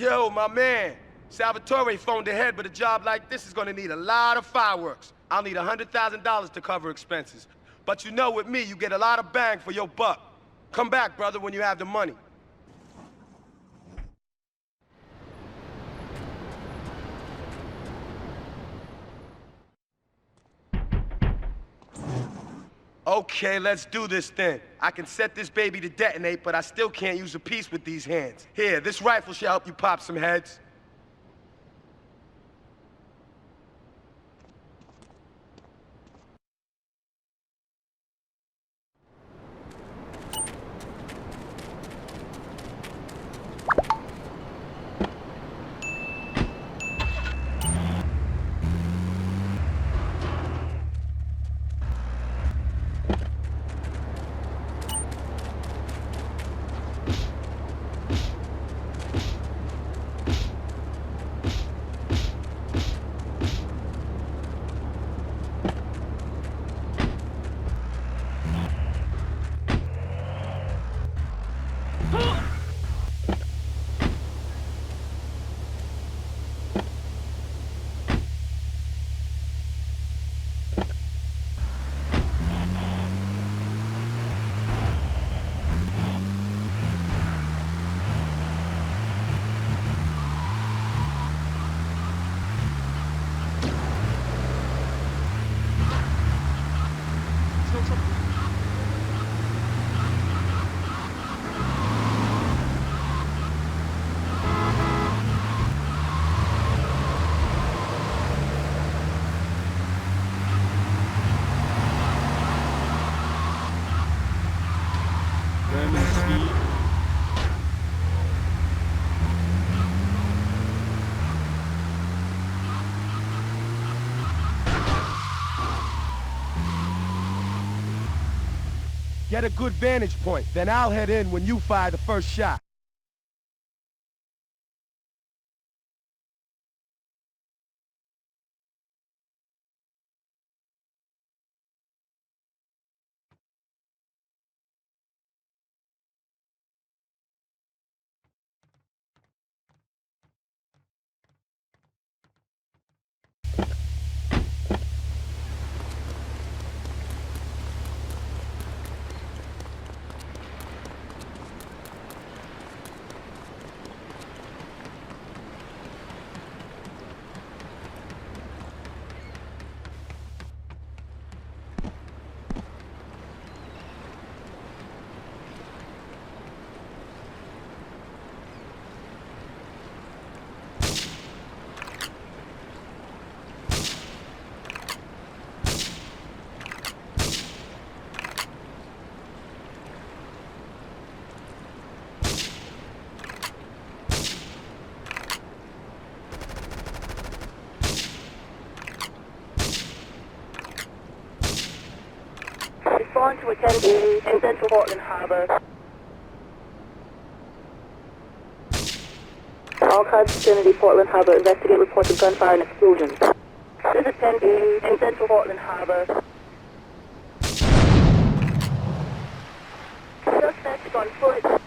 Yo, my man. Salvatore phoned ahead, but a job like this is gonna need a lot of fireworks. I'll need $100,000 to cover expenses. But you know with me, you get a lot of bang for your buck. Come back, brother, when you have the money. Okay, let's do this then. I can set this baby to detonate, but I still can't use a piece with these hands. Here, this rifle should help you pop some heads. 冲 Get a good vantage point, then I'll head in when you fire the first shot. 10 in Central Portland Harbour. All cars vicinity Portland Harbour. Investigate reports of gunfire and explosions. This is 10 in Central Portland Harbour. Suspect on foot.